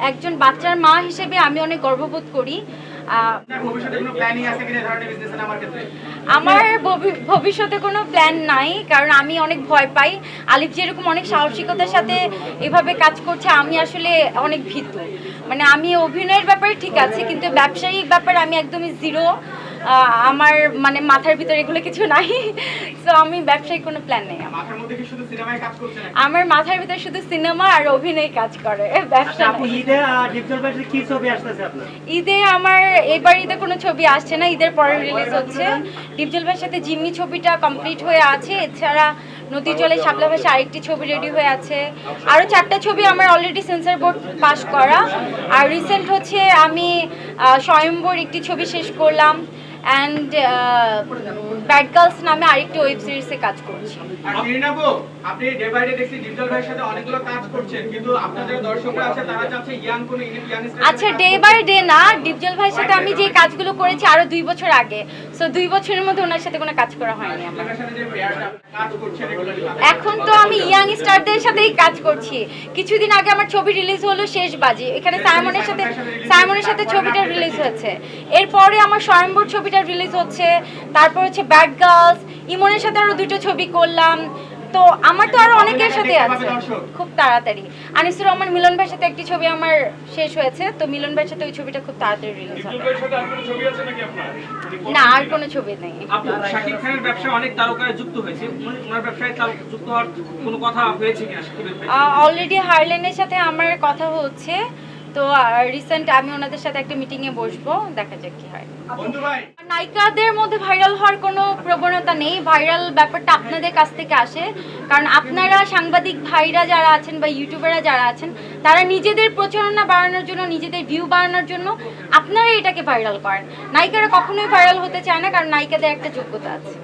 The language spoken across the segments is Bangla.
একজন বাচ্চার মা হিসেবে আমি অনেক গর্ববোধ করি। আমার ভবি- ভবিষ্যতে কোনো প্ল্যান নাই কারণ আমি অনেক ভয় পাই। আলিফ যেরকম অনেক সাহসিকতার সাথে এভাবে কাজ করছে আমি আসলে অনেক ভীত। মানে আমি অভিনয়ের ব্যাপারে ঠিক আছে কিন্তু ব্যবসায়িক ব্যাপারে আমি একদমই জিরো আমার মানে মাথার ভিতরে এগুলো কিছু নাই। সো আমি ব্যবসায়িক কোনো প্ল্যান নেই আমার। মাথার মধ্যে কি শুধু সিনেমায় কাজ করছেন আমার মাথার ভিতরে শুধু সিনেমা আর অভিনয় কাজ করে ব্যবসা নাই। ঈদে আমার এবার ঈদে কোনো ছবি আসছে না ঈদের পরে রিলিজ হচ্ছে। ডিপজল ভাইয়ের সাথে জিম্মি ছবিটা কমপ্লিট হয়ে আছে এছাড়া নদী জলে শাপলা ভাষা আরেকটি ছবি রেডি হয়ে আছে। আরও চারটা ছবি আমার অলরেডি সেন্সর বোর্ড পাস করা। আর রিসেন্ট হচ্ছে আমি স্বয়ম্বর একটি ছবি শেষ করলাম। অ্যান্ড ব্যাড গার্লস নামে আরেকটি ওয়েব সিরিজে কাজ করছি। আপনি ডে বাই ডে দেখছি ডিজিটাল ভাইয়ের সাথে অনেকগুলো কাজ করছেন কিন্তু আপনার দর্শকরা আছে তারা চাচ্ছে ইয়াং কোনো আচ্ছা ডে বাই ডে না ডিপজল ভাইয়ের সাথে আমি যে কাজগুলো করেছি আরও দুই বছর আগে। সো দুই বছরের মধ্যে ওনার সাথে কোনো কাজ করা হয়নি এখন তো আমি ইয়াং স্টারদের সাথেই কাজ করছি। কিছুদিন আগে আমার ছবি রিলিজ হলো শেষ বাজি। এখানে সাইমনের সাথে সাইমনের সাথে ছবিটা রিলিজ হয়েছে। এরপরে আমার স্বয়ম্বর ছবিটা রিলিজ হচ্ছে তারপর হচ্ছে ব্যাড গার্লস ইমনের সাথে আরও দুটো ছবি করলাম। তো আমার তো আরও অনেকের সাথে আছে। খুব তাড়াতাড়ি। আনিসুর রহমান মিলন ভাইয়ের সাথে একটি ছবি আমার শেষ হয়েছে তো মিলন ভাইয়ের সাথে ওই ছবিটা খুব তাড়াতাড়ি রিলিজ হবে। না আর কোনো ছবি নেই। শাকিব খানের ব্যবসায় অনেক তারকায় যুক্ত হয়েছে। ওনার ব্যবসায় তার- যুক্ত হওয়ার কোনো কথা হয়েছে কিনা অলরেডি হারলেনের সাথে আমার কথা হচ্ছে। তো রিসেন্ট আমি ওনাদের সাথে একটা মিটিংয়ে বসবো দেখা যাক কি হয়। নায়িকাদের মধ্যে ভাইরাল হওয়ার কোনো প্রবণতা নেই। ভাইরাল ব্যাপারটা আপনাদের কাছ থেকে আসে। কারণ আপনারা সাংবাদিক ভাইরা যারা আছেন বা ইউটিউবাররা যারা আছেন তারা নিজেদের প্রচারণা বাড়ানোর জন্য নিজেদের ভিউ বাড়ানোর জন্য আপনারা এটাকে ভাইরাল করেন। নায়িকারা কখনোই ভাইরাল হতে চায় না কারণ নায়িকাদের একটা যোগ্যতা আছে।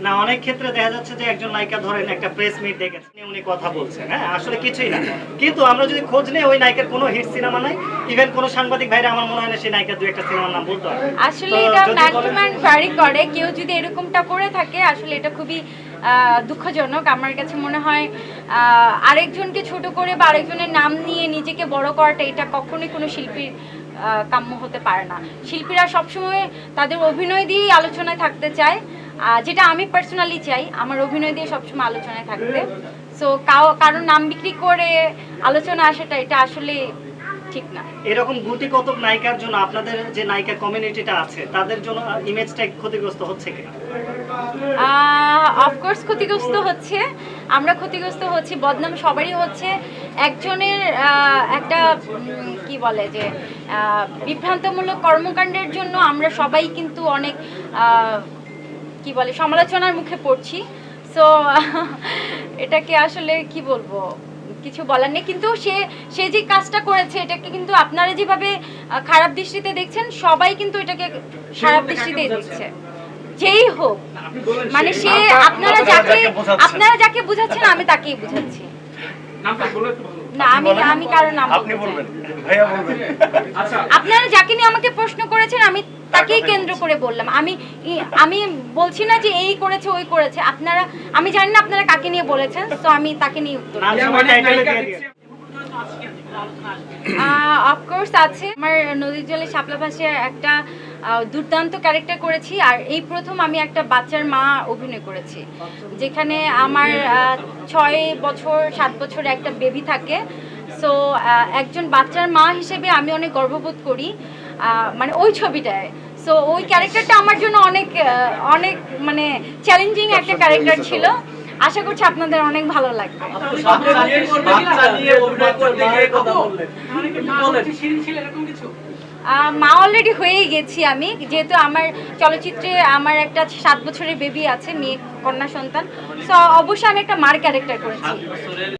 না অনেক ক্ষেত্রে দেখা যাচ্ছে যে একজন নায়িকা ধরেন একটা প্রেস মিট ডেকেছেন উনি কথা বলছেন হ্যাঁ? আসলে কিছুই না। কিন্তু আমরা যদি খোঁজ নেই ওই নায়িকার কোনো হিট সিনেমা নাই। ইভেন কোনো সাংবাদিক ভাইরা আমার মনে হয় না সেই নায়িকার দু একটা সিনেমার নাম বলতে পারবে। আসলে এটা যদি ম্যান টু বলেন- ম্যান ভ্যারি করে। কেউ যদি এরকমটা করে থাকে আসলে এটা খুবই দুঃখজনক। আমার কাছে মনে হয় আরেকজনকে ছোট করে বা আরেকজনের নাম নিয়ে নিজেকে বড় করাটা এটা কখনোই কোনো শিল্পীর কাম্য হতে পারে না। শিল্পীরা সবসময় তাদের অভিনয় দিয়েই আলোচনায় থাকতে চায়। যেটা আমি পার্সোনালি চাই আমার অভিনয় দিয়ে সবসময় আলোচনায় থাকতে। সো কারোর নাম বিক্রি করে আলোচনা আসাটা এটা আসলে ঠিক না। এরকম গুটি কতক নায়িকার জন্য আপনাদের যে নায়িকা কমিউনিটিটা আছে তাদের জন্য ইমেজটা ক্ষতিগ্রস্ত হচ্ছে কিনা? অফকোর্স ক্ষতিগ্রস্ত হচ্ছে। আমরা ক্ষতিগ্রস্ত হচ্ছি বদনাম সবারই হচ্ছে। একজনের একটা কি বলে যে বিভ্রান্তমূলক কর্মকাণ্ডের জন্য আমরা সবাই কিন্তু অনেক কি বলে সমালোচনার মুখে পড়ছি। সো এটাকে আসলে কি বলব কিছু বলার নেই। কিন্তু সে সে যে কাজটা করেছে এটাকে কিন্তু আপনারা যেভাবে খারাপ দৃষ্টিতে দেখছেন সবাই কিন্তু এটাকে খারাপ দৃষ্টিতে দেখছে। যেই হোক মানে সে আপনারা যাকে আপনারা যাকে বুঝাচ্ছেন আমি তাকেই বুঝাচ্ছি। না আমি আমি কারও নাম আপনি বলবেন। ভাইয়া বলবেন। আচ্ছা। আপনারা যাকে নিয়ে আমাকে প্রশ্ন করেছেন আমি তাকেই কেন্দ্র করে বললাম। আমি আমি বলছি না যে এই করেছে ওই করেছে। আপনারা আমি জানি না আপনারা কাকে নিয়ে বলেছেন তো আমি তাকে নিয়ে উত্তর অফকোর্স আছে। আমার নদীর জলে শাপলা ভাষায় একটা দুর্দান্ত ক্যারেক্টার করেছি আর এই প্রথম আমি একটা বাচ্চার মা অভিনয় করেছি। যেখানে আমার ছয় বছর সাত বছর একটা বেবি থাকে। সো একজন বাচ্চার মা হিসেবে আমি অনেক গর্ববোধ করি মানে ওই ছবিটায়। সো ওই ক্যারেক্টারটা আমার জন্য অনেক অনেক মানে চ্যালেঞ্জিং একটা ক্যারেক্টার ছিল। আশা করছি আপনাদের অনেক ভালো লাগবে। আহ, মা অলরেডি হয়েই গেছি আমি। যেহেতু আমার চলচ্চিত্রে আমার একটা সাত বছরের বেবি আছে, মেয়ে, কন্যা সন্তান। সো অবশ্যই আমি একটা মার ক্যারেক্টার করেছি।